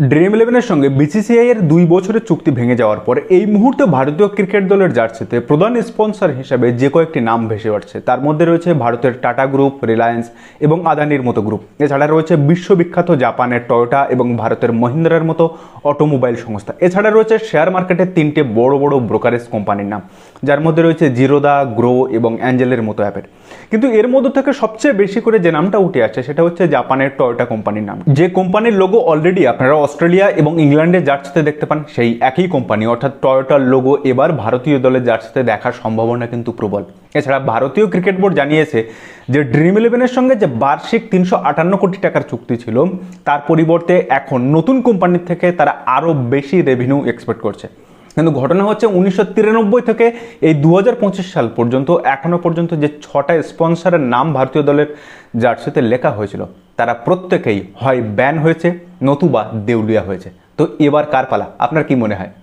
Dream ইলেভেনের সঙ্গে BCCI এর দুই বছরের চুক্তি ভেঙে যাওয়ার পর এই মুহূর্তে ভারতীয় ক্রিকেট দলের জার্সিতে প্রধান স্পন্সর হিসেবে যে কয়েকটি নাম ভেসে উঠছে, তার মধ্যে রয়েছে ভারতের টাটা গ্রুপ রিলায়েন্স এবং আদানির মতো গ্রুপ এছাড়া রয়েছে বিশ্ববিখ্যাত জাপানের টয়োটা এবং ভারতের মহিন্দ্রার মতো অটোমোবাইল সংস্থা। এছাড়া রয়েছে শেয়ার মার্কেটের তিনটে বড় বড় ব্রোকারেজ কোম্পানির নাম, যার মধ্যে রয়েছে জিরোদা গ্রো এবং অ্যাঞ্জেলের মতো অ্যাপের কিন্তু এর মধ্যে থেকে সবচেয়ে বেশি করে যে নামটা উঠে আসছে, সেটা হচ্ছে জাপানের টয়োটা কোম্পানির নাম। যে কোম্পানির লোগো অলরেডি আপনারা অস্ট্রেলিয়া এবং ইংল্যান্ডের জার্সিতে দেখতে পান সেই একই কোম্পানি, অর্থাৎ টয়োটার লোগো। এবার ভারতীয় দলের জার্সিতে দেখার সম্ভাবনা কিন্তু প্রবল। এছাড়া ভারতীয় ক্রিকেট বোর্ড জানিয়েছে যে ড্রিম ইলেভেনের সঙ্গে যে বার্ষিক তিনশো আটান্ন কোটি টাকার চুক্তি ছিল, তার পরিবর্তে এখন নতুন কোম্পানির থেকে তারা আরও বেশি রেভিনিউ এক্সপেক্ট করছে। কিন্তু ঘটনা হচ্ছে উনিশশো তিরানব্বই থেকে এই দু হাজার পঁচিশ সাল পর্যন্ত এখনও পর্যন্ত যে ছটা স্পন্সরের নাম ভারতীয় দলের জার্সিতে লেখা হয়েছিল, তারা প্রত্যেকেই হয় ব্যান হয়েছে, নতুবা দেউলিয়া হয়েছে। তো এবার কার পালা? আপনার কি মনে হয়?